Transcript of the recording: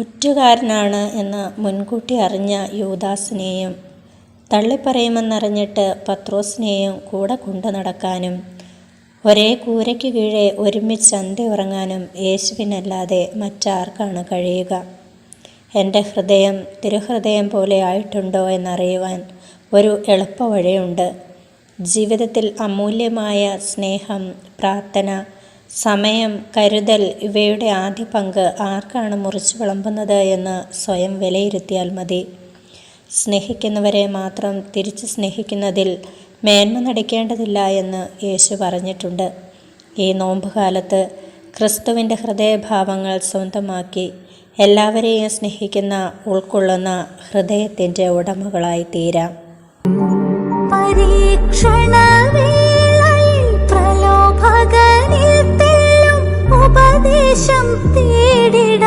കുറ്റക്കാരനാണ് എന്ന് മുൻകൂട്ടി അറിഞ്ഞ യൂദാസിനെയും തള്ളിപ്പറയുമെന്നറിഞ്ഞിട്ട് പത്രോസിനെയും കൂടെ കൊണ്ടു നടക്കാനും ഒരേ കൂരയ്ക്ക് കീഴെ ഒരുമിച്ച് അന്തി ഉറങ്ങാനും യേശുവിനല്ലാതെ മറ്റാർക്കാണ് കഴിയുക. എന്റെ ഹൃദയം തിരുഹൃദയം പോലെ ആയിട്ടുണ്ടോ എന്നറിയുവാൻ ഒരു എളുപ്പവഴിയുണ്ട്. ജീവിതത്തിൽ അമൂല്യമായ സ്നേഹം പ്രാർത്ഥന സമയം കരുതൽ ഇവയുടെ ആദ്യ പങ്ക് ആർക്കാണ് മുറിച്ചു വിളമ്പുന്നത് എന്ന് സ്വയം വിലയിരുത്തിയാൽ മതി. സ്നേഹിക്കുന്നവരെ മാത്രം തിരിച്ച് സ്നേഹിക്കുന്നതിൽ മേന്മ നടിക്കേണ്ടതില്ല എന്ന് യേശു പറഞ്ഞിട്ടുണ്ട്. ഈ നോമ്പുകാലത്ത് ക്രിസ്തുവിന്റെ ഹൃദയഭാവങ്ങൾ സ്വന്തമാക്കി എല്ലാവരെയും സ്നേഹിക്കുന്ന ഉൾക്കൊള്ളുന്ന ഹൃദയത്തിന്റെ ഉടമകളായി തീരാം. പരീക്ഷണവേളയിൽ വെളിച്ചം തേടിട